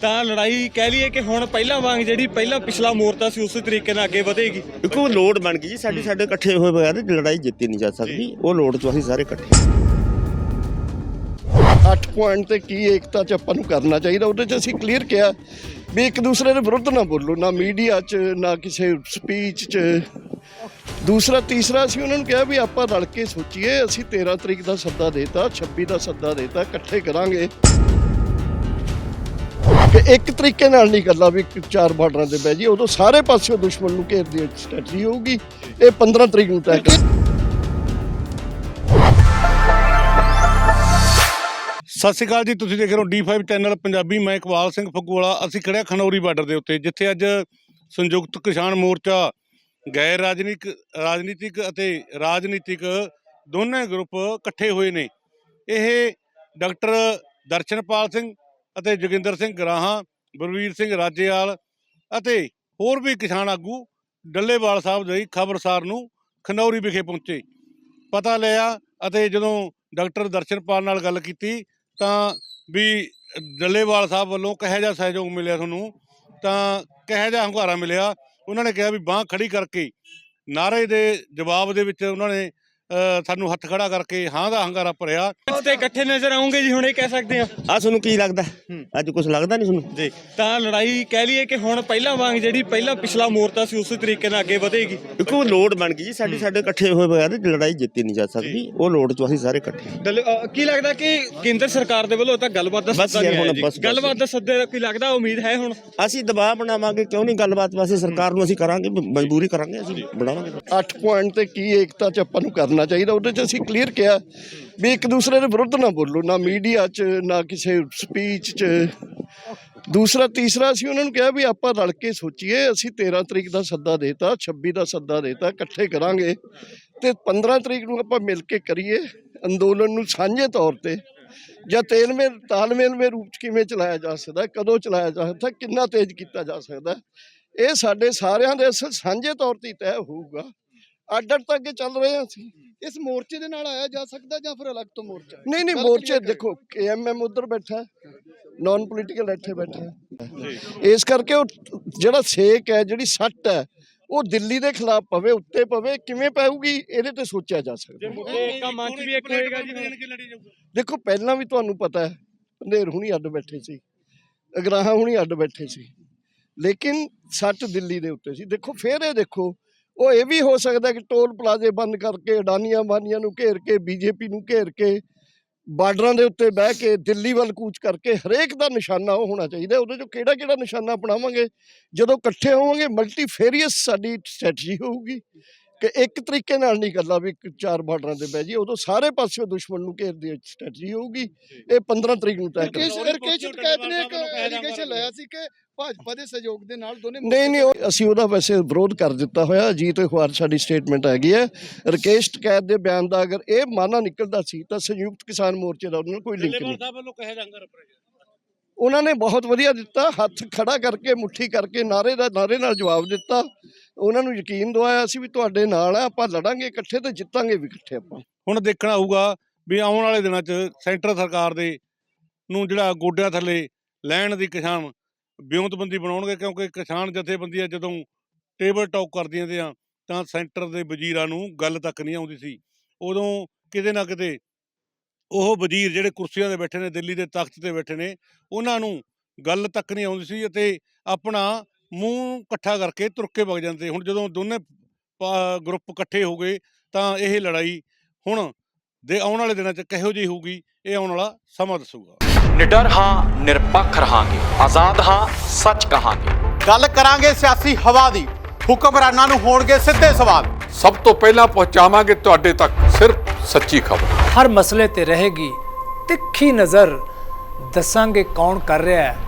ਤਾਂ ਲੜਾਈ ਕਹਿ ਲਈਏ ਕਿ ਹੁਣ ਪਹਿਲਾਂ ਵਾਂਗ ਜਿਹੜੀ ਪਹਿਲਾਂ ਪਿਛਲਾ ਮੋਰਚਾ ਸੀ ਉਸੇ ਤਰੀਕੇ ਨਾਲ ਅੱਗੇ ਵਧੇਗੀ। ਦੇਖੋ ਉਹ ਲੋੜ ਬਣ ਗਈ ਜੀ। ਸਾਡੀ ਸਾਡੇ ਇਕੱਠੇ ਹੋਏ ਬਗੈਰ ਲੜਾਈ ਜਿੱਤੀ ਨਹੀਂ ਜਾ ਸਕਦੀ। ਉਹ ਲੋੜ ਤੋਂ ਅਸੀਂ ਸਾਰੇ ਇਕੱਠੇ 8 ਪੁਆਇੰਟ ਤੇ ਕੀ ਏਕਤਾ ਚ ਆਪਾਂ ਨੂੰ ਕਰਨਾ ਚਾਹੀਦਾ ਉਹਦੇ ਚ ਅਸੀਂ ਕਲੀਅਰ ਕਿਹਾ ਵੀ ਇੱਕ ਦੂਸਰੇ ਦੇ ਵਿਰੁੱਧ ਨਾ ਬੋਲੋ ਨਾ ਮੀਡੀਆ 'ਚ ਨਾ ਕਿਸੇ ਸਪੀਚ 'ਚ। ਦੂਸਰਾ ਤੀਸਰਾ ਅਸੀਂ ਉਹਨਾਂ ਨੂੰ ਕਿਹਾ ਵੀ ਆਪਾਂ ਰਲ ਕੇ ਸੋਚੀਏ ਅਸੀਂ 13 ਤਰੀਕ ਦਾ ਸੱਦਾ ਦੇਤਾ 26 ਦਾ ਸੱਦਾ ਦੇਤਾ ਇਕੱਠੇ ਕਰਾਂਗੇ। ਕਿ ਇੱਕ ਤਰੀਕੇ ਨਾਲ ਨਹੀਂ ਕਰਨਾ ਵੀ ਚਾਰ ਬਾਰਡਰਾਂ ਤੇ ਬਹਿ ਜੀ ਉਦੋਂ ਸਾਰੇ ਪਾਸਿਓਂ ਦੁਸ਼ਮਣ ਨੂੰ ਘੇਰ ਦੀ ਸਟ੍ਰੈਟਜੀ ਹੋਊਗੀ। ਇਹ 15 ਤਰੀਕ ਨੂੰ ਤੈਅ ਕਰ ਸਤਿ ਸ਼੍ਰੀ ਅਕਾਲ ਜੀ, ਤੁਸੀਂ ਦੇਖ ਰਹੇ ਹੋ D5 ਚੈਨਲ ਪੰਜਾਬੀ, ਮੈਂ ਇਕਬਾਲ ਸਿੰਘ ਫਗੂਵਾਲਾ ਅਸੀਂ ਖੜਿਆ ਖਨੌਰੀ ਬਾਰਡਰ ਦੇ ਉੱਤੇ, ਜਿੱਥੇ ਅੱਜ ਸੰਯੁਕਤ ਕਿਸਾਨ ਮੋਰਚਾ, ਗੈਰ ਰਾਜਨੀਤਿਕ ਰਾਜਨੀਤਿਕ ਅਤੇ ਰਾਜਨੀਤਿਕ ਦੋਨੇ ਗਰੁੱਪ ਇਕੱਠੇ ਹੋਏ ਨੇ। ਇਹ ਡਾਕਟਰ ਦਰਸ਼ਨਪਾਲ ਸਿੰਘ ਅਤੇ ਜੋਗਿੰਦਰ ਸਿੰਘ ਗਰਾਹਾਂ, ਬਲਵੀਰ ਸਿੰਘ ਰਾਜੇਵਾਲ ਅਤੇ ਹੋਰ ਵੀ ਕਿਸਾਨ ਆਗੂ ਡੱਲੇਵਾਲ ਸਾਹਿਬ ਦੇ ਖਬਰਸਾਰ ਨੂੰ ਖਨੌਰੀ ਵਿਖੇ ਪਹੁੰਚੇ। ਪਤਾ ਲਿਆ ਅਤੇ ਜਦੋਂ ਡਾਕਟਰ ਦਰਸ਼ਨਪਾਲ ਨਾਲ ਗੱਲ ਕੀਤੀ ਤਾਂ ਵੀ ਡੱਲੇਵਾਲ ਸਾਹਿਬ ਵੱਲੋਂ ਕਿਹੋ ਜਿਹਾ ਸਹਿਯੋਗ ਮਿਲਿਆ ਤੁਹਾਨੂੰ? ਤਾਂ ਕਿਹੋ ਜਿਹਾ ਹੰਗਾਰਾ ਮਿਲਿਆ? ਉਹਨਾਂ ਨੇ ਕਿਹਾ ਵੀ ਬਾਹ ਖੜੀ ਕਰਕੇ ਨਾਰੇ ਦੇ ਜਵਾਬ ਦੇ ਵਿੱਚ ਉਹਨਾਂ ਨੇ ਸਾਨੂੰ ਹੱਥ ਖੜਾ ਕਰਕੇ ਹਾਂ ਦਾ ਹੰਗਾਰਾ ਭਰਿਆ। ਤੇ ਇਕੱਠੇ ਨਜ਼ਰ ਆਉਂਗੇ ਜੀ ਹੁਣ ਇਹ ਕਹਿ ਸਕਦੇ ਆ ਆ ਤੁਹਾਨੂੰ ਕੀ ਲੱਗਦਾ? ਅੱਜ ਕੁਝ ਲੱਗਦਾ ਨਹੀਂ ਤੁਹਾਨੂੰ? ਜੀ ਤਾਂ ਲੜਾਈ ਕਹਿ ਲਈਏ ਕਿ ਹੁਣ ਪਹਿਲਾਂ ਵਾਂਗ ਜਿਹੜੀ ਪਹਿਲਾਂ ਪਿਛਲਾ ਮੋਰਚਾ ਸੀ ਉਸੇ ਤਰੀਕੇ ਨਾਲ ਅੱਗੇ ਵਧੇਗੀ। ਉਹ ਲੋੜ ਬਣ ਗਈ ਜੀ ਸਾਡੀ ਸਾਡੇ ਇਕੱਠੇ ਹੋਏ ਬਗੈਰ ਲੜਾਈ ਜਿੱਤੀ ਨਹੀਂ ਜਾ ਸਕਦੀ ਉਹ ਲੋੜ ਤੋਂ ਅਸੀਂ ਸਾਰੇ ਇਕੱਠੇ ਦਲ- ਅ, ਕੀ ਲੱਗਦਾ ਕਿ ਕੇਂਦਰ ਸਰਕਾਰ ਦੇ ਵੱਲੋਂ ਤਾਂ ਗੱਲਬਾਤ ਦਾ ਬਸ ਸੱਦਾ ਯਾਰ ਨਹੀਂ ਹੁਣ ਆਇਆ ਜੀ? ਬਸ-। ਗੱਲਬਾਤ ਦਾ ਸੱਦੇ ਦਾ ਕੀ ਲੱਗਦਾ ਉਮੀਦ ਹੈ ਹੁਣ? ਅਸੀਂ ਦਬਾਅ ਬਣਾਵਾਂਗੇ ਕਿਉਂ ਨਹੀਂ ਗੱਲਬਾਤ? ਵਾਸਤੇ ਸਰਕਾਰ ਨੂੰ ਅਸੀਂ ਕਰਾਂਗੇ ਮਜਬੂਰੀ ਕਰਾਂਗੇ ਅਸੀਂ ਬਣਾਵਾਂਗੇ। 8 ਪੁਆਇੰਟ ਤੇ ਕੀ ਏਕਤਾ ਚ ਆਪਾਂ ਨੂੰ ਕਰਨਾ ਚਾਹੀਦਾ, ਉਹਦੇ ਚ ਅਸੀਂ ਕਲੀਅਰ ਕਿਹਾ ਵੀ ਇੱਕ ਦੂਸਰੇ ਦੇ ਵਿਰੁੱਧ ਨਾ ਬੋਲੋ, ਨਾ ਮੀਡੀਆ 'ਚ, ਨਾ ਕਿਸੇ ਸਪੀਚ 'ਚ। ਦੂਸਰਾ, ਤੀਸਰਾ, ਅਸੀਂ ਉਹਨਾਂ ਨੂੰ ਕਿਹਾ ਵੀ ਆਪਾਂ ਰਲ ਕੇ ਸੋਚੀਏ, ਅਸੀਂ 13 ਤਰੀਕ ਦਾ ਸੱਦਾ ਦੇਤਾ 26 ਦਾ ਸੱਦਾ ਦੇਤਾ, ਇਕੱਠੇ ਕਰਾਂਗੇ ਤੇ 15 ਤਰੀਕ ਨੂੰ ਆਪਾਂ ਮਿਲ ਕੇ ਕਰੀਏ ਅੰਦੋਲਨ ਨੂੰ ਸਾਂਝੇ ਤੌਰ ਤੇ। ਜਾਂ ਤੇਲਮੇਲ ਤਾਲਮੇਲਮੇ ਰੂਪ ਚ ਕਿਵੇਂ ਚਲਾਇਆ ਜਾ ਸਕਦਾ, ਕਦੋਂ ਚਲਾਇਆ ਜਾ ਸਕਦਾ, ਕਿੰਨਾ ਤੇਜ਼ ਕੀਤਾ ਜਾ ਸਕਦਾ। ਇਹ ਸਾਡੇ ਸਾਰਿਆਂ ਦੇ ਅਸਲ ਸਾਂਝੇ ਤੌਰ ਤੇ ਤੈਅ ਹੋਊਗਾ। ਅੱਡ ਅੱਡ ਤੱਕ ਚੱਲ ਰਹੇ ਹਾਂ ਅਸੀਂ। ਇਸ ਮੋਰਚੇ ਦੇ ਨਾਲ ਆਇਆ ਜਾ ਸਕਦਾ ਜਾਂ ਫਿਰ ਅਲੱਗ ਤੋਂ ਮੋਰਚਾ? ਨਹੀਂ ਨਹੀਂ ਮੋਰਚੇ। ਦੇਖੋ ਕੇਐਮਐਮ ਉਧਰ ਬੈਠਾ ਨਾਨ ਪੋਲੀਟੀਕਲ ਇੱਥੇ ਬੈਠਾ ਹੈ। ਇਸ ਕਰਕੇ ਉਹ ਜਿਹੜਾ ਸੇਕ ਹੈ ਜਿਹੜੀ ਸੱਟ ਹੈ ਉਹ ਦਿੱਲੀ ਦੇ ਖਿਲਾਫ ਪਵੇ ਉੱਤੇ ਪਵੇ ਕਿਵੇਂ ਪਾਊਗੀ ਇਹਦੇ ਤੇ ਸੋਚਿਆ ਜਾ ਸਕਦਾ ਮੁੱਦੇ ਦਾ ਮੰਚ ਵੀ ਇੱਕ ਹੋਏਗਾ ਜੀ ਦੇਖੋ ਪਹਿਲਾਂ ਵੀ ਤੁਹਾਨੂੰ ਪਤਾ ਹੈ ਪੰਧੇਰ ਹੁਣੀ ਅੱਡ ਬੈਠੇ ਸੀ ਅਗਰਾਹਾਂ ਹੁਣੀ ਅੱਡ ਬੈਠੇ ਸੀ ਲੇਕਿਨ ਸੱਟ ਦਿੱਲੀ ਦੇ ਉੱਤੇ ਸੀ ਦੇਖੋ ਫੇਰ ਇਹ ਦੇਖੋ ਉਹ ਇਹ ਵੀ ਹੋ ਸਕਦਾ ਕਿ ਟੋਲ ਪਲਾਜ਼ੇ ਬੰਦ ਕਰਕੇ, ਅਡਾਨੀਆਂ ਬਾਨੀਆਂ ਨੂੰ ਘੇਰ ਕੇ, ਬੀਜੇਪੀ ਨੂੰ ਘੇਰ ਕੇ, ਬਾਰਡਰਾਂ ਦੇ ਉੱਤੇ ਬਹਿ ਕੇ, ਦਿੱਲੀ ਵੱਲ ਕੂਚ ਕਰਕੇ, ਹਰੇਕ ਦਾ ਨਿਸ਼ਾਨਾ ਉਹ ਹੋਣਾ ਚਾਹੀਦਾ ਉਹਦੇ ਚੋਂ ਕਿਹੜਾ ਕਿਹੜਾ ਨਿਸ਼ਾਨਾ ਅਪਣਾਵਾਂਗੇ? ਜਦੋਂ ਇਕੱਠੇ ਹੋਵਾਂਗੇ ਮਲਟੀਫੇਰੀਅਸ ਸਾਡੀ ਸਟ੍ਰੈਟਜੀ ਹੋਊਗੀ। ਕਿ ਇੱਕ ਤਰੀਕੇ ਨਾਲ ਨਹੀਂ ਕਰਨਾ ਵੀ ਚਾਰ ਬਾਰਡਰਾਂ ਤੇ ਬਹਿ ਜੀ ਉਦੋਂ ਸਾਰੇ ਪਾਸਿਓਂ ਦੁਸ਼ਮਣ ਨੂੰ ਘੇਰ ਦੀ ਸਟ੍ਰੈਟਜੀ ਹੋਊਗੀ ਇਹ 15 ਤਰੀਕ ਨੂੰ ਤੈਅ ਰਕੇਸ਼ ਕਰਾਂਗੇ। ਰਕੇਸ਼ ਟਕੈਤ ਨੇ ਇੱਕ ਐਲੀਗੇਸ਼ਨ ਲਾਇਆ ਸੀ ਕਿ ਭਾਜਪਾ ਦੇ ਸਹਿਯੋਗ ਦੇ ਨਾਲ ਦੋਨੇ ਨਹੀਂ ਨਹੀਂ ਅਸੀਂ ਉਹਦਾ ਵੈਸੇ ਵਿਰੋਧ ਕਰ ਦਿੱਤਾ ਹੋਇਆ ਅਜੀਤ ਅਖਬਾਰ ਸਾਡੀ ਸਟੇਟਮੈਂਟ ਹੈਗੀ ਹੈ। ਰਕੇਸ਼ ਟਕੈਤ ਦੇ ਬਿਆਨ ਦਾ ਅਗਰ ਇਹ ਮਾਨਾ ਨਿਕਲਦਾ ਸੀ ਤਾਂ ਸੰਯੁਕਤ ਕਿਸਾਨ ਮੋਰਚੇ ਦਾ ਉਹਨਾਂ ਨਾਲ ਕੋਈ ਲਿੰਕ ਨਹੀਂ। ਉਹਨਾਂ ਨੇ ਬਹੁਤ ਵਧੀਆ ਦਿੱਤਾ ਹੱਥ ਖੜਾ ਕਰਕੇ ਮੁੱਠੀ ਕਰਕੇ ਨਾਰੇ ਦਾ ਨਾਰੇ ਨਾਲ ਜਵਾਬ ਦਿੱਤਾ। ਉਹਨਾਂ ਨੂੰ ਯਕੀਨ ਦਵਾਇਆ ਸੀ ਵੀ ਤੁਹਾਡੇ ਨਾਲ ਆ, ਆਪਾਂ ਲੜਾਂਗੇ ਇਕੱਠੇ ਤੇ ਜਿੱਤਾਂਗੇ ਵੀ ਇਕੱਠੇ ਆਪਾਂ। ਹੁਣ ਦੇਖਣਾ ਹੋਊਗਾ ਵੀ ਆਉਣ ਵਾਲੇ ਦਿਨਾਂ 'ਚ ਸੈਂਟਰ ਸਰਕਾਰ ਦੇ ਨੂੰ ਜਿਹੜਾ ਗੋਡਿਆਂ ਥੱਲੇ ਲੈਣ ਦੀ ਕਿਸਾਨ ਵਿਉਂਤਬੰਦੀ ਬਣਾਉਣਗੇ, ਕਿਉਂਕਿ ਕਿਸਾਨ ਜਥੇਬੰਦੀਆਂ ਜਦੋਂ ਟੇਬਲ ਟਾਕ ਕਰਦੀਆਂ ਤੇ ਆ, ਤਾਂ ਸੈਂਟਰ ਦੇ ਵਜ਼ੀਰਾਂ ਨੂੰ ਗੱਲ ਤੱਕ ਨਹੀਂ ਆਉਂਦੀ ਸੀ। ਉਦੋਂ ਕਿਤੇ ਨਾ ਕਿਤੇ ਉਹ ਵਜ਼ੀਰ ਜਿਹੜੇ ਕੁਰਸੀਆਂ ਤੇ ਬੈਠੇ ਨੇ, ਦਿੱਲੀ ਦੇ ਤਖਤ ਤੇ ਬੈਠੇ ਨੇ, ਉਹਨਾਂ ਨੂੰ ਗੱਲ ਤੱਕ ਨਹੀਂ ਆਉਂਦੀ ਸੀ ਅਤੇ ਆਪਣਾ ਮੂੰਹ ਇਕੱਠਾ ਕਰਕੇ ਤੁਰ ਕੇ ਵਗ ਜਾਂਦੇ। ਹੁਣ ਜਦੋਂ ਦੋਨੇ ਗਰੁੱਪ ਇਕੱਠੇ ਹੋ ਗਏ ਤਾਂ ਇਹ ਲੜਾਈ ਹੁਣ ਦੇ ਆਉਣ ਵਾਲੇ ਦਿਨਾਂ 'ਚ ਕਿਹੋ ਜਿਹੀ ਹੋਊਗੀ ਇਹ ਆਉਣ ਵਾਲਾ ਸਮਾਂ ਦੱਸੂਗਾ। ਨਿਡਰ ਹਾਂ ਨਿਰਪੱਖ ਰਹਾਂਗੇ। ਆਜ਼ਾਦ ਹਾਂ ਸੱਚ ਕਹਾਂਗੇ। ਗੱਲ ਕਰਾਂਗੇ ਸਿਆਸੀ ਹਵਾ ਦੀ। ਹੁਕਮਰਾਨਾਂ ਨੂੰ ਹੋਣਗੇ ਸਿੱਧੇ ਸਵਾਲ। ਸਭ ਤੋਂ ਪਹਿਲਾਂ ਪਹੁੰਚਾਵਾਂਗੇ ਤੁਹਾਡੇ ਤੱਕ ਸਿਰਫ ਸੱਚੀ ਖਬਰ। ਹਰ ਮਸਲੇ ਤੇ ਰਹੇਗੀ ਤਿੱਖੀ ਨਜ਼ਰ। ਦੱਸਾਂਗੇ ਕੌਣ ਕਰ ਰਿਹਾ ਹੈ।